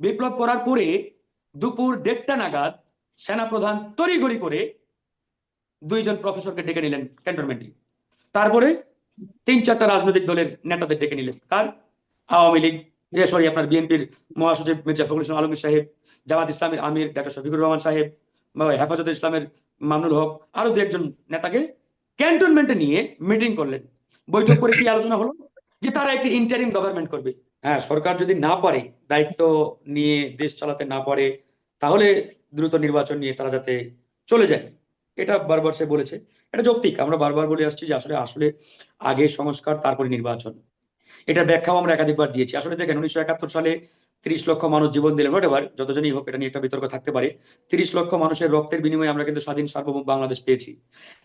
বিপ্লব করার পরে দুপুর দেড়টা নাগাদ সেনাপ্রধান তড়িঘড়ি করে দুইজন প্রফেসরকে ডেকে নিলেন ক্যান্টনমেন্টে তারপরে তিন চারটা রাজনৈতিক দলের নেতাদের ডেকে নিলেন। কার? আওয়ামী লীগ সরি আপনার বিএনপির মহাসচিব মির্জা ফখরুল ইসলাম আলমগীর সাহেব, জামাত ইসলামের আমির ডাক্তার শফিকুর রহমান সাহেব হেফাজত ইসলামের মামুনুল হক, আরও দু একজন নেতাকে ক্যান্টনমেন্টে নিয়ে মিটিং করলেন। বৈঠক করে কি আলোচনা হলো? যে তারা একটি ইন্টারিম গভর্নমেন্ট করবে। হ্যাঁ সরকার যদি না পারে, দায়িত্ব নিয়ে দেশ চালাতে না পারে, তাহলে দ্রুত নির্বাচন নিয়ে তারা যাতে চলে যায়। এটা বারবার সে বলেছে। এটা যৌক্তিক। আমরা বারবার বলে আসছি যে আসলে আসলে আগে সংস্কার, তারপরে নির্বাচন। এটা ব্যাখ্যাও আমরা একাধিকবার দিয়েছি। আসলে দেখেন, উনিশশো একাত্তর সালে তিরিশ লক্ষ মানুষ জীবন দিলেন হোয়াট এভার যতজনই হোক, এটা নিয়ে একটা বিতর্ক থাকতে পারে। তিরিশ লক্ষ মানুষের রক্তের বিনিময়ে আমরা কিন্তু স্বাধীন সার্বভৌম বাংলাদেশ পেয়েছি।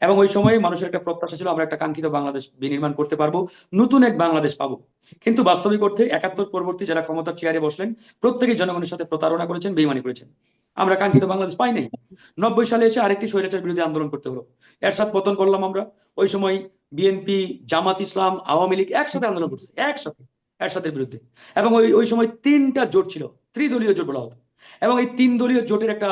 এবং ওই সময় মানুষের একটা প্রত্যাশা ছিল, আমরা একটা কাঙ্ক্ষিত বাংলাদেশ বিনির্মাণ করতে পারব, নতুন এক বাংলাদেশ পাবো। কিন্তু বাস্তবিক অর্থে একাত্তর পরবর্তী যারা ক্ষমতার চেয়ারে বসলেন, প্রত্যেকেই জনগণের সাথে প্রতারণা করেছেন, বেইমানি করেছেন। আমরা কাঙ্ক্ষিত বাংলাদেশ পাই নাই। নব্বই সালে এসে আরেকটি স্বৈরাচার বিরোধী আন্দোলন করতে হলো। এরশাদ পতন করলাম আমরা। ওই সময় বিএনপি, জামাত ইসলাম, আওয়ামী লীগ একসাথে আন্দোলন করছে, একসাথে। এরশাদের বিরুদ্ধে। এবং ওই ওই সময় তিনটা জোট ছিল, ত্রিদলীয় জোট বলা হতো। এবং এই তিন দলীয় জোটের একটা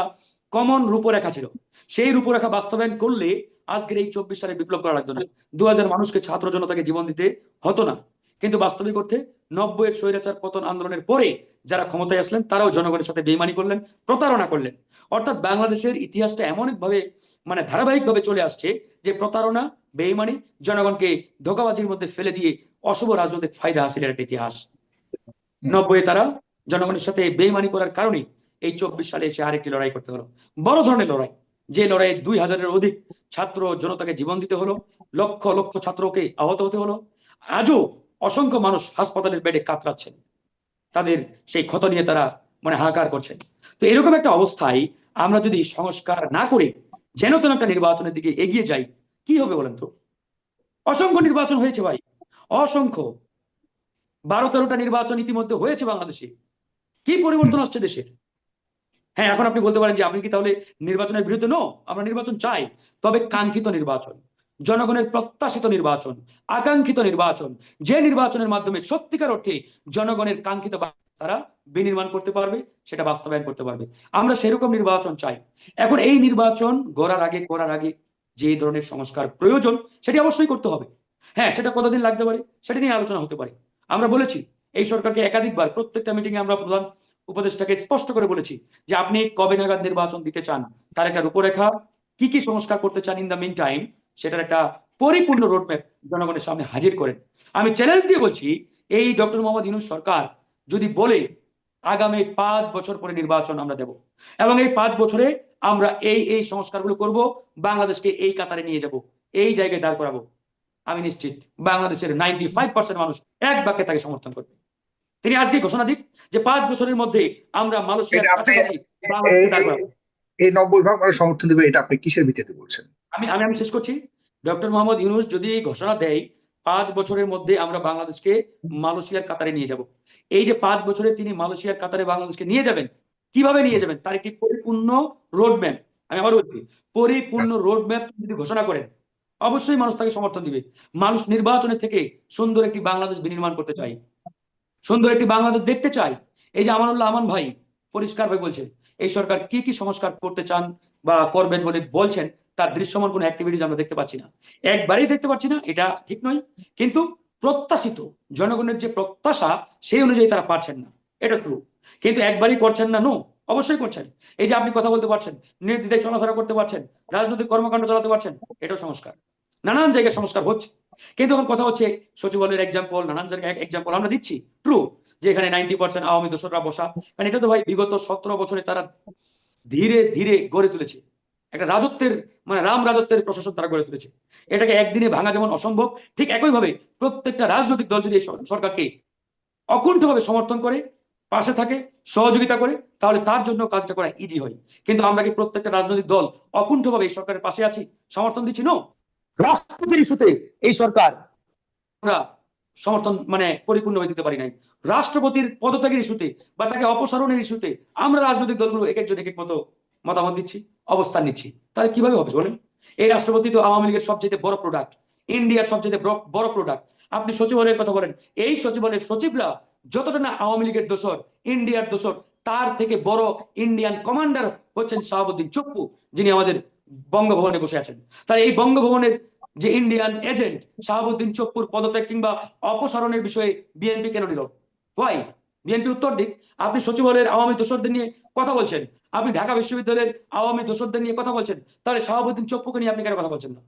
কমন রূপরেখা ছিল। সেই রূপরেখা বাস্তবায়ন করলে আজকের এই চব্বিশ সালে বিপ্লব করা লাগতো না। দু হাজার মানুষকে ছাত্র জনতাকে জীবন দিতে হতো না। কিন্তু বাস্তবিক অর্থে নব্বইয়ের স্বৈরাচার পতন আন্দোলনের পরে যারা ক্ষমতায় আসলেন তারাও জনগণের সাথে বেইমানি করলেন প্রতারণা করলেন। অর্থাৎ বাংলাদেশের ইতিহাসটা এমন ভাবে মানে ধারাবাহিকভাবে চলে আসছে যে প্রতারণা বেইমানি জনগণকে ধোকাবাজির মধ্যে ফেলে দিয়ে অশুভ রাজনৈতিক ফায়দা হাসিলের একটা ইতিহাস। নব্বই তারা জনগণের সাথে বেইমানি করার কারণে এই চব্বিশ সালে এসে আরেকটি লড়াই করতে হলো। বড় ধরনের লড়াই যে লড়াইয়ে দুই হাজারের অধিক ছাত্র জনতাকে জীবন দিতে হলো লক্ষ লক্ষ ছাত্রকে আহত হতে হলো। আজও অসংখ্য মানুষ হাসপাতালের বেডে কাতরাচ্ছেন। তাদের সেই ক্ষত নিয়ে তারা মানে হাহাকার করছেন। তো এরকম একটা অবস্থায় আমরা যদি সংস্কার না করে যেন তেন একটা নির্বাচনের দিকে এগিয়ে যাই, কি হবে বলেন তো? অসংখ্য নির্বাচন হয়েছে ভাই। অসংখ্য। বারো তেরোটা নির্বাচন ইতিমধ্যে হয়েছে বাংলাদেশে। কি পরিবর্তন আসছে দেশের? হ্যাঁ এখন আপনি বলতে পারেন যে, আপনি কি তাহলে নির্বাচনের বিরুদ্ধে নো? আমরা নির্বাচন চাই। তবে কাঙ্ক্ষিত নির্বাচন। জনগণের প্রত্যাশিত নির্বাচন, আকাঙ্ক্ষিত নির্বাচন, যে নির্বাচনের মাধ্যমে সত্যিকার অর্থে জনগণের কাঙ্ক্ষিত তারা বিনির্মাণ করতে পারবে, সেটা বাস্তবায়ন করতে পারবে। আমরা সেরকম নির্বাচন চাই। এখন এই নির্বাচন গড়ার আগে, করার আগে যে ধরনের সংস্কার প্রয়োজন, সেটি অবশ্যই করতে হবে। হ্যাঁ সেটা কতদিন লাগতে পারে, সেটা নিয়ে আলোচনা হতে পারে। আমরা বলেছি, এই সরকারকে একাধিকবার, প্রত্যেকটা মিটিং আমরা প্রধান উপদেষ্টাকে স্পষ্ট করে বলেছি যে আপনি কবে নাগাদ নির্বাচন দিতে চান, তার একটা রূপরেখা, কি কি সংস্কার করতে চান ইন দ্য মিন টাইম সেটার একটা পরিপূর্ণ রোডম্যাপ জনগণের সামনে হাজির করেন। আমি চ্যালেঞ্জ দিয়ে বলছি এই ডক্টর মোহাম্মদ ইনুস সরকার যদি বলে আগামী পাঁচ বছর পরে নির্বাচন আমরা দেব এবং এই পাঁচ বছরে আমরা এই এই সংস্কারগুলো করব বাংলাদেশকে এই কাতারে নিয়ে যাব এই জায়গায় দাঁড় করাবো। আমি নিশ্চিত বাংলাদেশের নাইনটি ফাইভ পার্সেন্ট মানুষ এক বাক্যে তাকে সমর্থন করবে। তিনি আজকে ঘোষণা দিক যে পাঁচ বছরের মধ্যে আমরা মালয়েশিয়ার কাছাকাছি এই নব্বই ভাগ মানুষ সমর্থন দেবে এটা আপনি কিসের ভিত্তিতে বলছেন? আমি আমি আমি শেষ করছি। ডক্টর মোহাম্মদ ইউনুস যদি এই ঘোষণা দেয়, পাঁচ বছরের মধ্যে আমরা বাংলাদেশকে মালয়েশিয়ার কাতারে নিয়ে যাব। এই যে পাঁচ বছরে তিনি মালয়েশিয়ার কাতারে বাংলাদেশকে নিয়ে যাবেন, কীভাবে নিয়ে যাবেন? তার একটি পরিপূর্ণ রোডম্যাপ আমি আবার বলছি, পরিপূর্ণ রোডম্যাপ যদি ঘোষণা করেন, অবশ্যই মানুষ তাকে সমর্থন দিবে। মানুষ নির্বাচনের থেকে সুন্দর একটি বাংলাদেশ বিনির্মাণ করতে চাই সুন্দর একটি বাংলাদেশ দেখতে চাই এই যে আমানুল্লাহ আমান ভাই পরিষ্কার ভাই বলছেন এই সরকার কি কি সংস্কার করতে চান বা করবেন বলে বলছেন তার দৃশ্যমান কোনো অ্যাক্টিভিটিস আমরা দেখতে পাচ্ছি না। একবারেই দেখতে পাচ্ছি না, এটা ঠিক নয়। কিন্তু প্রত্যাশিত, জনগণের যে প্রত্যাশা, সেই অনুযায়ী তারা পারছেন না। এটা ট্রু কিন্তু একবারই করছেন না? নো অবশ্যই করছেন। এই যে আপনি কথা বলতে পারছেন, নির্দ্বিধায় চলাফেরা করতে পারছেন, রাজনৈতিক কর্মকাণ্ড চালাতে পারছেন, এটাও সংস্কার। নানান জায়গায় সংস্কার হচ্ছে। কিন্তু এখন কথা হচ্ছে, সচিবালয়ের এক্সাম্পল নানান জায়গায় এক্সাম্পল আমরা দিচ্ছি। ট্রু যে এখানে নাইনটি পার্সেন্ট আওয়ামী দোসররা বসা। কারণ এটা তো ভাই বিগত সতেরো বছরে তারা ধীরে ধীরে গড়ে তুলেছে। একটা রাজত্বের মানে রাম রাজত্বের প্রশাসন তারা গড়ে তুলেছে। এটাকে একদিনে ভাঙা যেমন অসম্ভব, ঠিক একইভাবে প্রত্যেকটা রাজনৈতিক দল যদি সরকারকে অকুণ্ঠভাবে সমর্থন করে, পাশে থাকে, সহযোগিতা করে, তাহলে তার জন্য কাজটা করা ইজি হয়। কিন্তু আমরা কি প্রত্যেকটা রাজনৈতিক দল অকুণ্ঠভাবে এই সরকারের পাশে আছি, সমর্থন দিচ্ছি? নো রাষ্ট্রপতির ইস্যুতে এই সরকার আমরা সমর্থন মানে পরিপূর্ণভাবে দিতে পারি নাই। রাষ্ট্রপতির পদত্যাগের ইস্যুতে বা তাকে অপসারণের ইস্যুতে আমরা রাজনৈতিক দলগুলো এক একজন এক এক মতো মতামত দিচ্ছি। অবস্থান নিচ্ছি। তাহলে কীভাবে হবে বলেন? এই রাষ্ট্রপতি তো আওয়ামী লীগের সবচেয়ে বড় প্রোডাক্ট ইন্ডিয়ার সবচেয়ে বড়- প্রোডাক্ট আপনি সচিবালয়ের কথা বলেন, এই সচিবালয়ের সচিবরা যতটা না আওয়ামী লীগের দোষর, ইন্ডিয়ার দোষর, তার থেকে বড় ইন্ডিয়ান কমান্ডার হচ্ছেন শাহাবুদ্দিন চপ্পু, যিনি আমাদের বঙ্গভবনে বসে আছেন। তাই এই বঙ্গভবনের যে ইন্ডিয়ান এজেন্ট শাহাবুদ্দিন চপ্পুর পদত্যাগ কিংবা অপসারণের বিষয়ে বিএনপি কেন নিল? ওয়াই বিএনপি উত্তর দিক। আপনি সচিবালয়ের আওয়ামী দোসরদের নিয়ে কথা বলছেন। আপনি ঢাকা বিশ্ববিদ্যালয়ের আওয়ামী দোসরদের নিয়ে কথা বলছেন। তাহলে শাহাবুদ্দিন চপ্পুকে নিয়ে আপনি কেন কথা বলছেন না?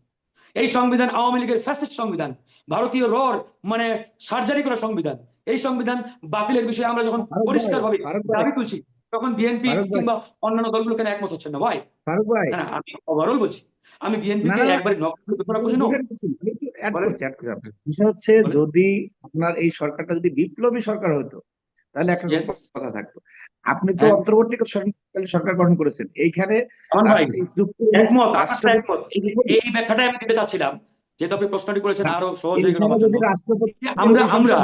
এই সংবিধান আওয়ামী লীগের ফ্যাসিস্ট সংবিধান ভারতীয় রর মানে সার্জারি করা সংবিধান এই সংবিধান বাতিলের বিষয়ে আমরা যখন পরিষ্কার ভাবে দাবি তুলছি তখন বিএনপি কিংবা অন্যান্য দলগুলো কেন একমত হচ্ছেন না? ভাই। না আমি ওভারঅল বলছি। আমি। একবারে। বিষয় হচ্ছে যদি আপনার এই সরকারটা যদি বিপ্লবী সরকার হতো তাহলে একটা কথা থাকতো। আপনি তো হ্যাঁ। অন্তর্বর্তীকালীন সরকার- সরকার গঠন করেছেন। এইখানে এই ব্যাখ্যাটাই আমি দিতে চাচ্ছিলাম যেহেতু আপনি প্রশ্নটি করেছেন আরও সহজ হয়ে জন্য। রাষ্ট্রপতি আমরা আমরা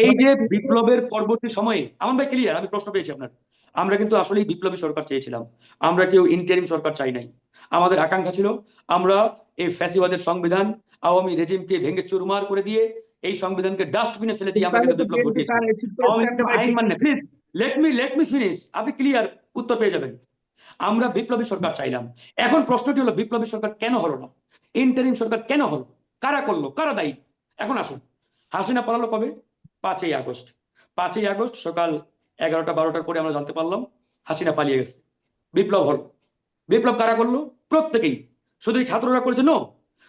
এই যে বিপ্লবের পরবর্তী সময়ে আমার ভাই ক্লিয়ার আমি প্রশ্ন পেয়েছি আপনার। আমরা কিন্তু আসলেই বিপ্লবী সরকার চেয়েছিলাম। আমরা কেউ ইন্টারিম সরকার চাই নাই। আমাদের আকাঙ্ক্ষা ছিল আমরা এই ফ্যাসিবাদের সংবিধান আওয়ামী রেজিমকে ভেঙে চুরমার করে দিয়ে এই সংবিধানকে ডাস্টবিনে ফেলে দিয়ে আমরা কিন্তু বিপ্লব ঘটিয়েছি by আইন ঠিক মানে please let me let me finish আপনি ক্লিয়ার উত্তর পেয়ে যাবেন। আমরা বিপ্লবী সরকার চাইলাম। এখন প্রশ্নটি হলো বিপ্লবী সরকার কেন হলো না? ইন্টারিম সরকার কেন হলো? কারা করল? কারা দায়ী? এখন আসুন। হাসিনা পালালো কবে? পাঁচই আগস্ট। পাঁচই আগস্ট সকাল এগারোটা বারোটার পরে আমরা জানতে পারলাম হাসিনা পালিয়ে গেছে। বিপ্লব হল। বিপ্লব কারা করল? প্রত্যেকেই। শুধুই ছাত্ররা করেছে নো?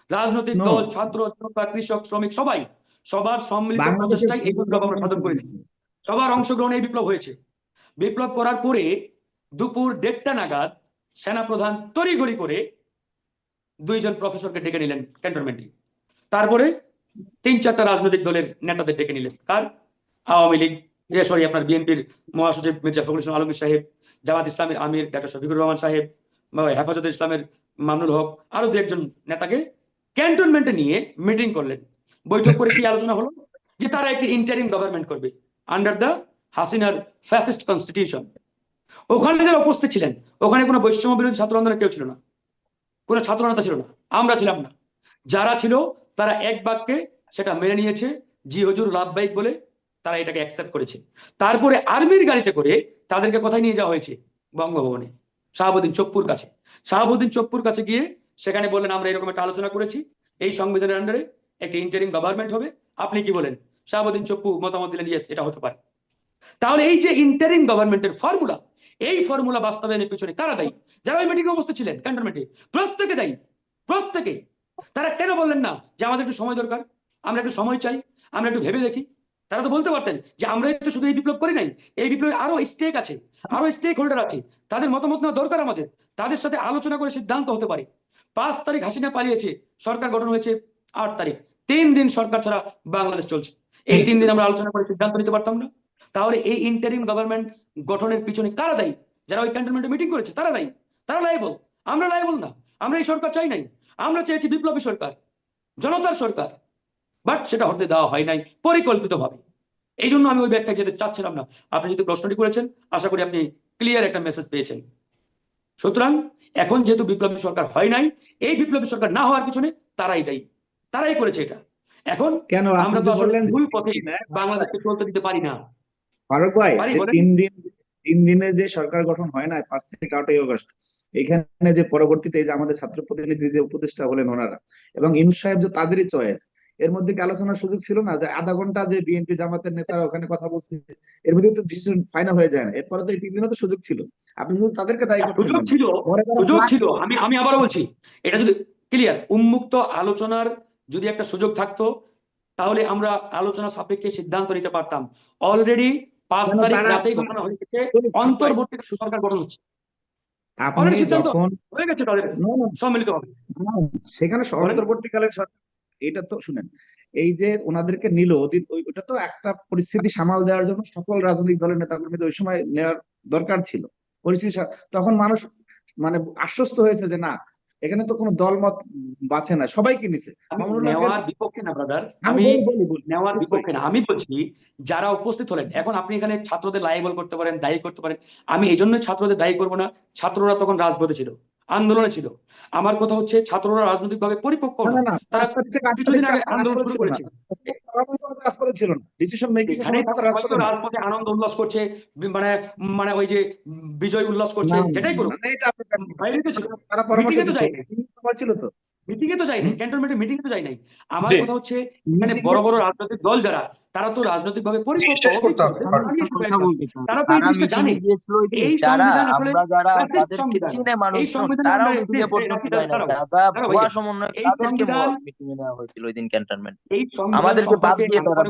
রাজনৈতিক দল ছাত্র জনতা কৃষক শ্রমিক সবাই। সবার সম্মিলিত প্রচেষ্টায় এই বিপ্লব আমরা সাধন করেছি। সবার অংশগ্রহণে এই বিপ্লব হয়েছে। বিপ্লব করার পরে দুপুর দেড়টা নাগাদ সেনাপ্রধান তড়িঘড়ি করে দুইজন প্রফেসরকে ডেকে নিলেন ক্যান্টনমেন্টে। তারপরে তিন চারটা রাজনৈতিক দলের নেতাদের ডেকে নিলেন। কার? আওয়ামী লীগ সরি আপনার বিএনপির মহাসচিব মির্জা ফখরুল ইসলাম আলমগীর সাহেব জামাত ইসলামের আমির ডাক্তার শফিকুর রহমান সাহেব বা হেফাজত ইসলামের মামুনুল হক আরও দু একজন নেতাকে ক্যান্টনমেন্টে নিয়ে মিটিং করলেন। বৈঠক করে কি আলোচনা হলো? যে তারা একটি ইন্টারিম গভর্নমেন্ট করবে আন্ডার দ্য হাসিনার ফ্যাসিস্ট কনস্টিটিউশন ওখানে যারা উপস্থিত ছিলেন, ওখানে কোনো বৈষম্য বিরোধী ছাত্র আন্দোলনের কেউ ছিল না। কোনো ছাত্র নেতা ছিল না, আমরা ছিলাম না। যারা ছিল, তারা এক বাক্যে সেটা মেনে নিয়েছে, জি হজুর লাভবাহিক বলে তারা এটাকে অ্যাকসেপ্ট করেছে। তারপরে আর্মির গাড়িতে করে তাদেরকে কোথায় নিয়ে যাওয়া হয়েছে? বঙ্গভবনে, শাহাবুদ্দিন চপ্পুর কাছে। শাহাবুদ্দিন চপ্পুর কাছে গিয়ে সেখানে বললেন, আমরা এরকম একটা আলোচনা করেছি, এই সংবিধানের আন্ডারে একটা ইন্টারিম গভর্নমেন্ট হবে। আপনি কি বলেন? শাহাবুদ্দিন চপ্পু মতামত দিলেন ইয়েস এটা হতে পারে। তাহলে এই যে ইন্টারিম গভর্নমেন্টের ফর্মুলা এই ফর্মুলা বাস্তবায়নের পিছনে কারা দায়ী? যারা ওই মিটিংয়ে উপস্থিত ছিলেন ক্যান্টনমেন্টে প্রত্যেকে দায়ী, প্রত্যেকে। তারা কেন বললেন না যে আমাদের একটু সময় দরকার? আমরা একটু সময় চাই, আমরা একটু ভেবে দেখি। তারা তো বলতে পারতেন যে আমরা তো শুধু এই বিপ্লব করি নাই, এই বিপ্লবে আরও স্টেক আছে, আরও স্টেক হোল্ডার আছে। তাদের মতামত নেওয়া দরকার আমাদের। তাদের সাথে আলোচনা করে সিদ্ধান্ত হতে পারে। পাঁচ তারিখ হাসিনা পালিয়েছে, সরকার গঠন হয়েছে আট তারিখ। তিন দিন সরকার ছাড়া বাংলাদেশ চলছে। এই তিন দিন আমরা আলোচনা করে সিদ্ধান্ত নিতে পারতাম না। তাহলে এই ইন্টারিম গভর্নমেন্ট গঠনের পিছনে কারা দায়ী? যারা ওই ক্যান্টনমেন্টে মিটিং করেছে, তারা দায়ী। তারা লাইবল আমরা লাইবল না। আমরা এই সরকার চাই নাই। আমরা চেয়েছি বিপ্লবী সরকার, জনতার সরকার। বাট সেটা হতে দেওয়া হয় নাই পরিকল্পিতভাবে। এই জন্য আমি ওই ব্যাগটা যেতে চাচ্ছিলাম না। আপনি যদি প্রশ্নটি করেছেন, আশা করি আপনি ক্লিয়ার একটা মেসেজ পেয়েছেন। সুতরাং এখন যেহেতু বিপ্লবী সরকার হয় নাই, এই বিপ্লবী সরকার না হওয়ার পিছনে তারাই দায়ী। তারাই করেছে এটা। এখন কেন আমরা তো বললেন ভুল পথে বাংলাদেশকে চলতে দিতে পারি না। ফারুক ভাই। তিন দিন তিন দিনে যে সরকার গঠন হয় না পাঁচ থেকে আটই অগস্ট এখানে যে পরবর্তীতে এই যে আমাদের ছাত্র প্রতিনিধি যে উপদেষ্টা হলেন ওনারা এবং ইনুস সাহেব যে তাদেরই চয়েস এর মধ্যে কি আলোচনার সুযোগ ছিল না যে আধা ঘণ্টা যে বিএনপি জামাতের নেতারা ওখানে কথা বলছে এর মধ্যে তো ডিসিশন ফাইনাল হয়ে যায় না এরপরে তো এই তিন দিনে তো সুযোগ ছিল। আপনি শুধু তাদেরকে দায়ী করছেন সুযোগ ছিল সুযোগ ছিল আমি আমি আবারও বলছি এটা যদি ক্লিয়ার উন্মুক্ত আলোচনার যদি একটা সুযোগ থাকতো তাহলে আমরা আলোচনা সাপেক্ষে সিদ্ধান্ত নিতে পারতাম। অলরেডি পাঁচ তারিখ রাতেই ঘোষণা হয়ে গেছে। অন্তর্বর্তী সরকার গঠন হচ্ছে। সম্মিলিত হবে। সেখানে অন্তর্বর্তীকালীন সরকার এটা তো শুনেন এই যে ওনাদেরকে নিল ওটা তো একটা পরিস্থিতি সামাল দেওয়ার জন্য সকল রাজনৈতিক দলের নেতাকর্মীদের ওই সময় নেওয়ার দরকার ছিল। পরিস্থিতি তখন মানুষ মানে আশ্বস্ত হয়েছে যে না এখানে তো কোনো দলমত বাঁচে না সবাইকে নিছে। নেওয়ার বিপক্ষে না ব্রাদার আমি নেওয়ার বিপক্ষে না। আমি বলছি যারা উপস্থিত হলেন এখন আপনি এখানে ছাত্রদের লাইবল করতে পারেন দায়ী করতে পারেন। আমি এই জন্য ছাত্রদের দায়ী করব না। ছাত্ররা তখন রাজপথে ছিল। আন্দোলনে ছিল। আমার কথা হচ্ছে ছাত্ররা রাজনৈতিকভাবে পরিপক্ক তারা কিছুদিন আগে আন্দোলন শুরু রাজপথে আনন্দ উল্লাস করছে মানে মানে ওই যে বিজয় উল্লাস করছে সেটাই করুক। ছিল তো। মিটিং এ তো যাই নাই ক্যান্টনমেন্টের মিটিং এ তো যাই নাই। আমার কথা হচ্ছে এখানে বড় বড় রাজনৈতিক দল যারা তারা তো রাজনৈতিক ভাবে পরিপক্ক তারা তো এই জিনিসটা জানে। এই সংবিধান। আসলে। চিনে এই তারাও মিটিংয়ে দাদা ভুয়া সমন্বয় তাদেরকে সংবিধান- মিটিংয়ে নেওয়া হয়েছিল ওই দিন ক্যান্টনমেন্ট আমাদেরকে বাদ সম্পর্কে দিয়ে তারা।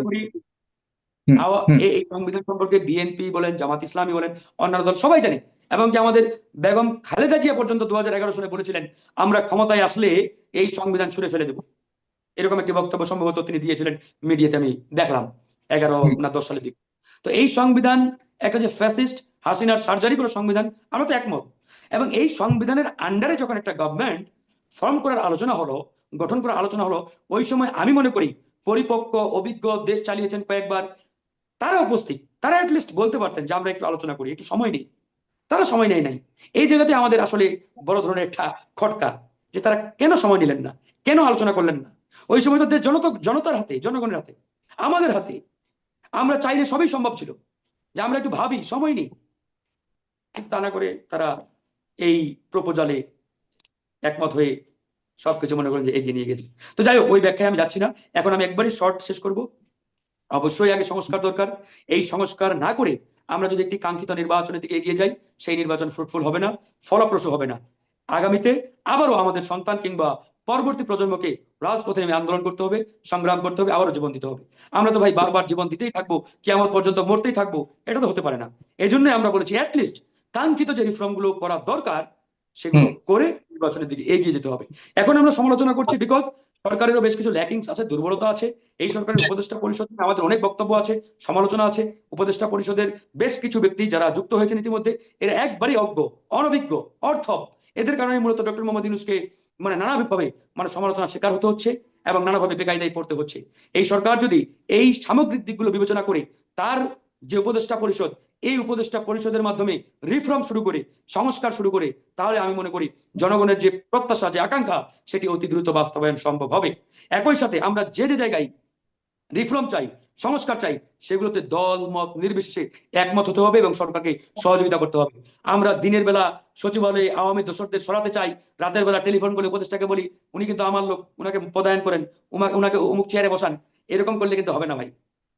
এই সংবিধান বিএনপি বলেন জামাত ইসলামী বলেন অন্যান্য দল সবাই জানে। এবং কি আমাদের বেগম খালেদা জিয়া পর্যন্ত দু হাজার এগারো সালে বলেছিলেন আমরা ক্ষমতায় আসলে এই সংবিধান ছুড়ে ফেলে দেব। এরকম একটি বক্তব্য সম্ভবত তিনি দিয়েছিলেন মিডিয়াতে, আমি দেখলাম, এগারো। না দশ সালের দিকে। তো এই সংবিধান একটা যে ফ্যাসিস্ট হাসিনার সার্জারি করা সংবিধান, আমরা তো একমত। এবং এই সংবিধানের আন্ডারে যখন একটা গভর্নমেন্ট ফর্ম করার আলোচনা হলো, গঠন করার আলোচনা হলো, ওই সময় আমি মনে করি পরিপক্ক, অভিজ্ঞ দেশ চালিয়েছেন কয়েকবার, তারা উপস্থিত, তারা লিস্ট বলতে পারতেন যে আমরা একটু আলোচনা করি, একটু সময় নেই। তারা সময় নেয় নাই। এই জায়গাতে আমাদের আসলে বড় ধরনের একটা খটকা। যে তারা কেন সময় নিলেন না? কেন আলোচনা করলেন না? ওই সময় তো দেশ জনত, জনতার হাতে, জনগণের হাতে, আমাদের হাতে। আমরা চাইলে সবই সম্ভব ছিল। যে আমরা একটু ভাবি, সময় নেই। তা না করে তারা এই প্রপোজালে একমত হয়ে সবকিছু মনে করেন যে এগিয়ে নিয়ে গেছে। তো যাই হোক, ওই ব্যাখ্যায় আমি যাচ্ছি না। এখন আমি একবারই শর্ট শেষ করব। অবশ্যই আগে সংস্কার দরকার। এই সংস্কার না করে আমরা যদি একটি কাঙ্ক্ষিত নির্বাচনের দিকে এগিয়ে যাই, সেই নির্বাচন ফ্রুটফুল হবে না, ফলপ্রসূ হবে না। আগামীতে আবারও আমাদের সন্তান কিংবা পরবর্তী প্রজন্মকে রাজপথে নেমে আন্দোলন করতে হবে সংগ্রাম করতে হবে আবারও জীবন দিতে হবে। আমরা তো ভাই বারবার জীবন দিতেই থাকব কি আমার পর্যন্ত মরতেই থাকব এটা তো হতে পারে না। এই জন্যই আমরা বলেছি অ্যাটলিস্ট কাঙ্ক্ষিত যে রিফর্মগুলো করা দরকার সেগুলো করে নির্বাচনের দিকে এগিয়ে যেতে হবে। এখন আমরা সমালোচনা করছি বিকজ সরকারেরও বেশ কিছু ল্যাকিংস আছে দুর্বলতা আছে। এই সরকারের উপদেষ্টা পরিষদ নিয়ে আমাদের অনেক বক্তব্য আছে সমালোচনা আছে। উপদেষ্টা পরিষদের বেশ কিছু ব্যক্তি যারা যুক্ত হয়েছেন ইতিমধ্যে এরা একবারই অজ্ঞ অনভিজ্ঞ অর্থ এদের কারণে মূলত ডক্টর মোহাম্মদ ইউনুসকে মানে নানাভাবে মানে সমালোচনার শিকার হতে হচ্ছে এবং নানাভাবে বেকায়দায় পড়তে হচ্ছে। এই সরকার যদি এই সামগ্রিক দিকগুলো বিবেচনা করে, তার যে উপদেষ্টা পরিষদ, এই উপদেষ্টা পরিষদের মাধ্যমে রিফর্ম শুরু করে, সংস্কার শুরু করে, তাহলে আমি মনে করি জনগণের যে প্রত্যাশা, যে আকাঙ্ক্ষা, সেটি অতি দ্রুত বাস্তবায়ন সম্ভব হবে। একই সাথে আমরা যে যে জায়গায় রিফর্ম চাই সংস্কার চাই সেগুলোতে দল মত নির্বিশেষে একমত হতে হবে এবং সরকারকে সহযোগিতা করতে হবে। আমরা দিনের বেলা সচিবালয়ে আওয়ামী দোসরদের সরাতে চাই রাতের বেলা টেলিফোন করে উপদেষ্টাকে বলি উনি কিন্তু আমার লোক উনাকে পদায়ন করেন উনাকে অমুক চেয়ারে বসান। এরকম করলে কিন্তু হবে না ভাই।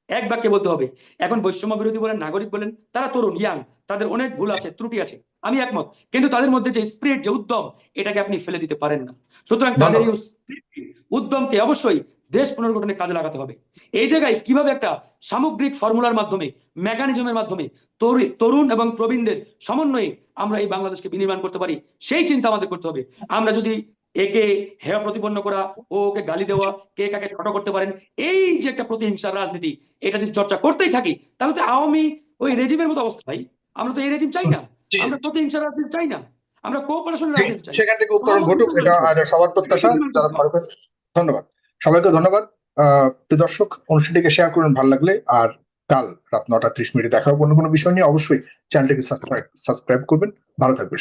এক বাক্যে বলতে হবে এখন বৈষম্য বিরোধী বলেন নাগরিক বলেন তারা তরুণ ইয়াং তাদের অনেক ভুল আছে ত্রুটি আছে আমি একমত। কিন্তু তাদের মধ্যে যে স্প্রিট যে উদ্যম এটাকে আপনি ফেলে দিতে পারেন না। সুতরাং তাদের উদ্যমকে অবশ্যই দেশ পুনর্গঠনে কাজে লাগাতে হবে। এই জায়গায় কীভাবে একটা সামগ্রিক ফর্মুলার মাধ্যমে মেকানিজমের মাধ্যমে তরুণ এবং প্রবীণদের সমন্বয়ে আমরা এই বাংলাদেশকে বিনির্মাণ করতে পারি সেই চিন্তা আমাদের করতে হবে। আমরা যদি একে হেয় প্রতিপন্ন করা ও ওকে গালি দেওয়া কে কাকে ছোট করতে পারেন এই যে একটা প্রতিহিংসার রাজনীতি এটা যদি চর্চা করতেই থাকি তাহলে তো আওয়ামী ওই রেজিমের মতো অবস্থা ভাই। আমরা তো এই রেজিম চাই না। আমরা প্রতিহিংসার রাজনীতি চাই না। আমরা কোঅপারেশনের ঠিক, রাজনীতি চাই। সেখান থেকে উত্তরণ ঘটুক এটা সবার প্রত্যাশা যারা ধন্যবাদ। সবাইকে ধন্যবাদ। প্রিয় দর্শক, অনুষ্ঠানটিকে শেয়ার করুন, ভালো লাগলে। আর কাল রাত নটা ত্রিশ মিনিটে দেখা হবে অন্য কোনো বিষয় নিয়ে। অবশ্যই চ্যানেলটিকে সাবস্ক্রাইব সাবস্ক্রাইব করবেন। ভালো থাকবেন।